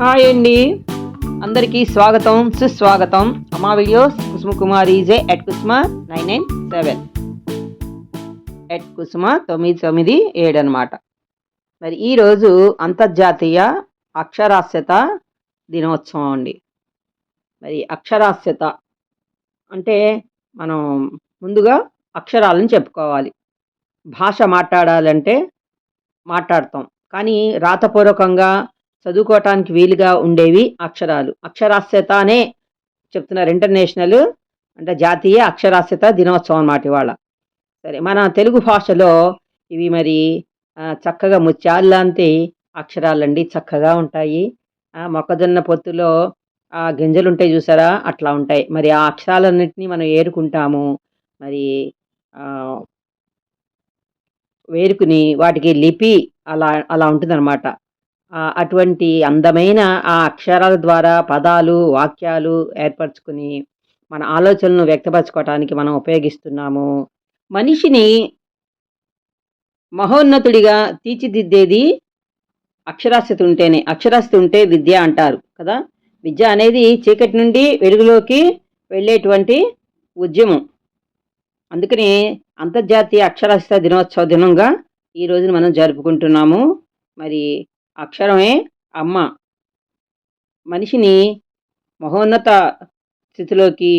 Hi అండి. అందరికీ స్వాగతం సుస్వాగతం. అమ్మా videos Kusuma Kumari J at Kusuma nine nine seven. At Kusuma తొమ్మిది తొమ్మిది ఏడు అనమాట మరి ఈరోజు అంతర్జాతీయ అక్షరాస్యత దినోత్సవం అండి. మరి అక్షరాస్యత అంటే మనం ముందుగా అక్షరాలను చెప్పుకోవాలి. భాష మాట్లాడాలంటే మాట్లాడతాం. కానీ రాతపూర్వకంగా చదువుకోవటానికి వీలుగా ఉండేవి అక్షరాలు. అక్షరాస్యత అనే చెప్తున్నారు ఇంటర్నేషనల్ అంటే జాతీయ అక్షరాస్యత దినోత్సవం అన్నమాట ఇవాళ. సరే మన తెలుగు భాషలో ఇవి మరి చక్కగా చక్కగా ముత్యాల్లాంటి అక్షరాలండి చక్కగా ఉంటాయి. మొక్కజొన్న పొత్తులో ఆ గింజలు ఉంటాయి చూసారా? అట్లా ఉంటాయి. మరి ఆ అక్షరాలన్నింటినీ మనం ఏరుకుంటాము. మరి వేరుకుని వాటికి లిపి అలా అలా ఉంటుందన్నమాట. అటువంటి అందమైన ఆ అక్షరాల ద్వారా పదాలు వాక్యాలు ఏర్పరచుకుని మన ఆలోచనలను వ్యక్తపరచుకోవటానికి మనం ఉపయోగిస్తున్నాము. మనిషిని మహోన్నతుడిగా తీర్చిదిద్దేది అక్షరాస్యత ఉంటేనే. అక్షరాస్యత ఉంటే విద్య అంటారు కదా. విద్య అనేది చీకటి నుండి వెలుగులోకి వెళ్ళేటువంటి ఉద్యమం. అందుకని అంతర్జాతీయ అక్షరాస్యత దినోత్సవ దినంగా ఈ రోజున మనం జరుపుకుంటున్నాము. మరి అక్షరమే అమ్మ. మనిషిని మహోన్నత స్థితిలోకి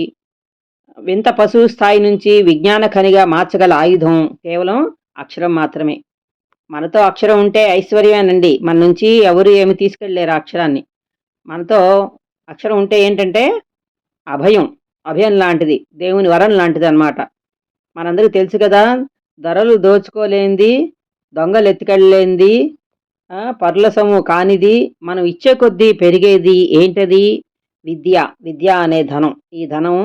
వింత పశువు స్థాయి నుంచి విజ్ఞాన ఖనిగా మార్చగల ఆయుధం కేవలం అక్షరం మాత్రమే. మనతో అక్షరం ఉంటే ఐశ్వర్యమేనండి. మన నుంచి ఎవరు ఏమి తీసుకెళ్ళలేరు అక్షరాన్ని. మనతో అక్షరం ఉంటే ఏంటంటే అభయం అభయం లాంటిది దేవుని వరం లాంటిది అన్నమాట. మనందరికీ తెలుసు కదా ధరలు దోచుకోలేంది దొంగలు ఎత్తుకెళ్ళలేంది పర్లసము కానిది మనం ఇచ్చే కొద్దీ పెరిగేది ఏంటది? విద్య. విద్య అనే ధనం. ఈ ధనం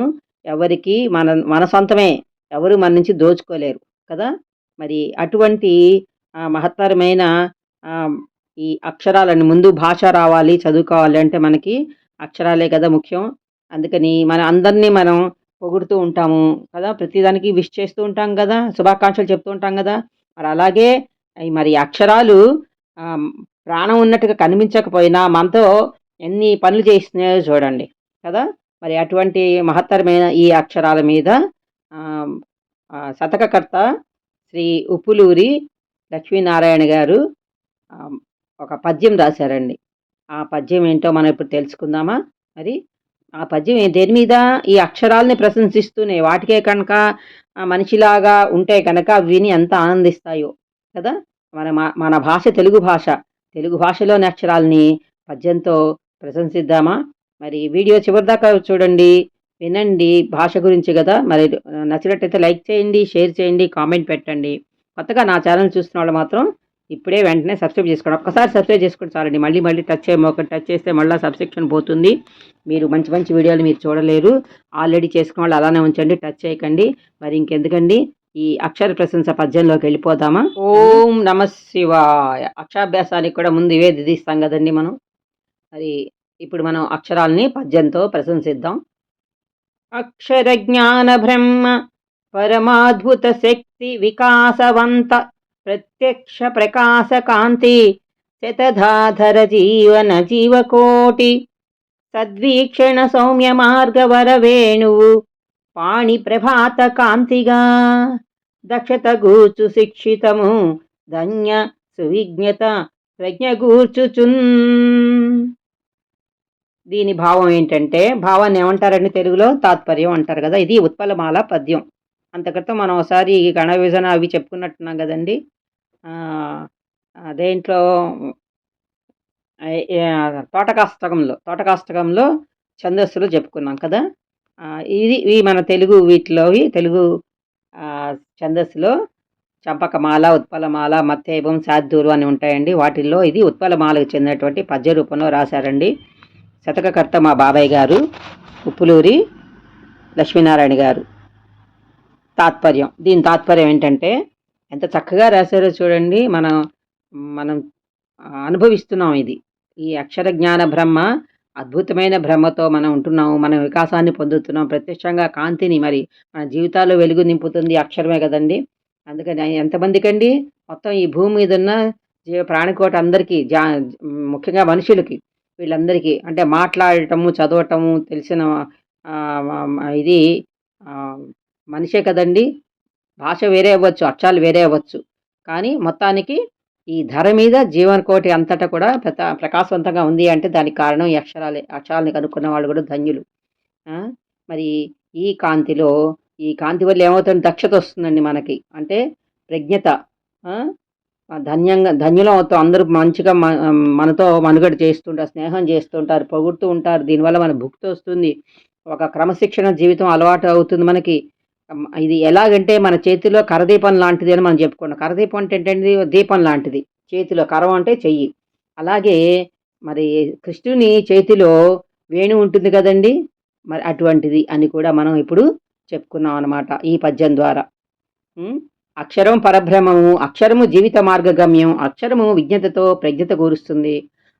ఎవరికి మన మన సొంతమే. ఎవరు మన నుంచి దోచుకోలేరు కదా? మరి అటువంటి మహత్తరమైన ఈ అక్షరాలని ముందు భాష రావాలి చదువుకోవాలి అంటే మనకి అక్షరాలే కదా ముఖ్యం. అందుకని మన అందరినీ మనం పొగుడుతూ ఉంటాము కదా? ప్రతిదానికి విష్ చేస్తూ ఉంటాం కదా? శుభాకాంక్షలు చెప్తూ ఉంటాం కదా? మరి అలాగే మరి అక్షరాలు ప్రాణం ఉన్నట్టుగా కనిపించకపోయినా మనతో ఎన్ని పనులు చేస్తున్నాయో చూడండి కదా? మరి అటువంటి మహత్తరమైన ఈ అక్షరాల మీద శతకకర్త శ్రీ ఉప్పులూరి లక్ష్మీనారాయణ గారు ఒక పద్యం రాశారండి. ఆ పద్యం ఏంటో మనం ఇప్పుడు తెలుసుకుందామా? మరి ఆ పద్యం దేని మీద? ఈ అక్షరాలని ప్రశంసిస్తూనే వాటికే కనుక మనిషిలాగా ఉంటే కనుక విని ఎంత ఆనందిస్తాయో కదా? మన మా- మన భాష తెలుగు భాష. తెలుగు భాషలోని అక్షరాల్ని పద్యంతో ప్రశంసిద్దామా? మరి వీడియో చివరిదాకా చూడండి వినండి భాష గురించి కదా. మరి నచ్చినట్టయితే లైక్ చేయండి షేర్ చేయండి కామెంట్ పెట్టండి. కొత్తగా నా ఛానల్ చూస్తున్న వాళ్ళు మాత్రం ఇప్పుడే వెంటనే సబ్స్క్రైబ్ చేసుకోండి. ఒక్కసారి సబ్స్క్రైబ్ చేసుకోండి చాలండి. మళ్ళీ మళ్ళీ టచ్ చేయమో ఒక టచ్ చేస్తే మళ్ళీ సబ్స్క్రిప్షన్ పోతుంది. మీరు మంచి మంచి వీడియోలు మీరు చూడలేరు. ఆల్రెడీ చేసుకున్న వాళ్ళు అలానే ఉంచండి టచ్ చేయకండి. మరి ఇంకెందుకండి? ఈ అక్షర ప్రశంస పద్యంలోకి వెళ్ళిపోదామా? ఓం నమ శివాయ. అక్షరాభ్యాసానికి కూడా ముందు ఇవే దిదిస్తాం కదండి మనం. మరి ఇప్పుడు మనం అక్షరాల్ని పద్యంతో ప్రశంసిద్దాం. అక్షర జ్ఞాన బ్రహ్మ పరమాద్భుత శక్తి వికాసవంత ప్రత్యక్ష ప్రకాశ కాంతి శతధాధర జీవన జీవకోటి సద్వీక్షణ సౌమ్య మార్గవర వేణువు పాణి ప్రభాత కాంతిగా దక్షత గూర్చు శిక్షితము ధన్య సువిజ్ఞత ప్రజ్ఞగూర్చుచున్. దీని భావం ఏంటంటే భావాన్ని ఏమంటారండి తెలుగులో? తాత్పర్యం అంటారు కదా ఇది ఉత్పలమాల పద్యం. అంతక్రితం మనం ఒకసారి ఈ గణ విభజన అవి చెప్పుకున్నట్టున్నాం కదండి. దేంట్లో తోటకాష్టకంలో తోటకాష్టకంలో ఛందస్సులు చెప్పుకున్నాం కదా. ఇది ఇవి మన తెలుగు వీటిలోవి తెలుగు ఛందస్సులో చంపకమాల ఉత్పలమాల మత్తేబం సాద్దూరు అని ఉంటాయండి. వాటిల్లో ఇది ఉత్పలమాలకు చెందినటువంటి పద్య రూపంలో రాశారండి. శతకకర్త మా బాబాయ్ గారు ఉప్పులూరి లక్ష్మీనారాయణ గారు. తాత్పర్యం. దీని తాత్పర్యం ఏంటంటే ఎంత చక్కగా రాశారో చూడండి. మనం మనం అనుభవిస్తున్నాం ఇది. ఈ అక్షర జ్ఞాన బ్రహ్మ అద్భుతమైన బ్రహ్మతో మనం ఉంటున్నాము. మన వికాసాన్ని పొందుతున్నాం. ప్రత్యక్షంగా కాంతిని మరి మన జీవితాల్లో వెలుగు నింపుతుంది అక్షరమే కదండి. అందుకని ఎంతమందికండి? మొత్తం ఈ భూమి మీద ఉన్న జీవ ప్రాణికోట అందరికీ జా ముఖ్యంగా మనుషులకి వీళ్ళందరికీ అంటే మాట్లాడటము చదవటము తెలిసిన ఇది మనిషే కదండి. భాష వేరే అవ్వచ్చు అక్షరాలు వేరే అవ్వచ్చు. కానీ మొత్తానికి ఈ ధర మీద జీవనకోటి అంతటా కూడా ప్రకా ప్రకాశవంతంగా ఉంది అంటే దానికి కారణం ఈ అక్షరాలే. అక్షరాలని కనుక్కున్న వాళ్ళు కూడా ధన్యులు. మరి ఈ కాంతిలో ఈ కాంతి వల్ల ఏమవుతుంది? దక్షత వస్తుందండి మనకి. అంటే ప్రజ్ఞత. ధన్యంగా ధన్యులం అవుతాం. అందరూ మంచిగా మనతో మనుగడ చేస్తుంటారు స్నేహం చేస్తుంటారు పొగుడుతూ ఉంటారు. దీనివల్ల మన భుక్తి వస్తుంది. ఒక క్రమశిక్షణ జీవితం అలవాటు అవుతుంది మనకి. ఇది ఎలాగంటే మన చేతిలో కరదీపం లాంటిది అని మనం చెప్పుకున్నాం కరదీపం అంటే ఏంటంటే దీపం లాంటిది. చేతిలో కరం అంటే చెయ్యి. అలాగే మరి కృష్ణుని చేతిలో వేణు ఉంటుంది కదండి? మరి అటువంటిది అని కూడా మనం ఇప్పుడు చెప్పుకున్నాం అనమాట ఈ పద్యం ద్వారా. అక్షరం పరబ్రహ్మము అక్షరము జీవిత మార్గగమ్యం అక్షరము విజ్ఞతతో ప్రజ్ఞత కూరుస్తుంది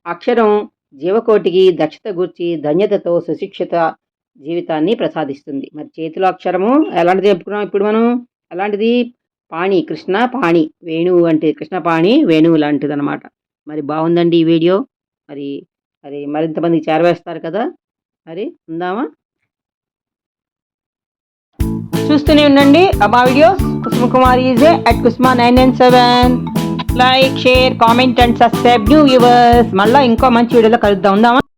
అక్షరం జీవకోటికి దక్షత గూర్చి ధన్యతతో సుశిక్షిత జీవితాన్ని ప్రసాదిస్తుంది. మరి చేతిలో అక్షరము ఎలాంటిది చెప్పుకున్నాం ఇప్పుడు మనం? ఎలాంటిది? పాణి కృష్ణ పాణి వేణువు అంటే కృష్ణ పాణి వేణువు లాంటిది అనమాట మరి బాగుందండి ఈ వీడియో. మరి మరి మరింతమందికి చేరవేస్తారు కదా? మరి ఉందామా? చూస్తూనే ఉండండి మా videos. Kusuma Kumar EJ at Kusuma nine nine seven like share comment and subscribe new viewers మళ్ళీ ఇంకో మంచి వీడియోలో కలుద్దాం. ఉందామా?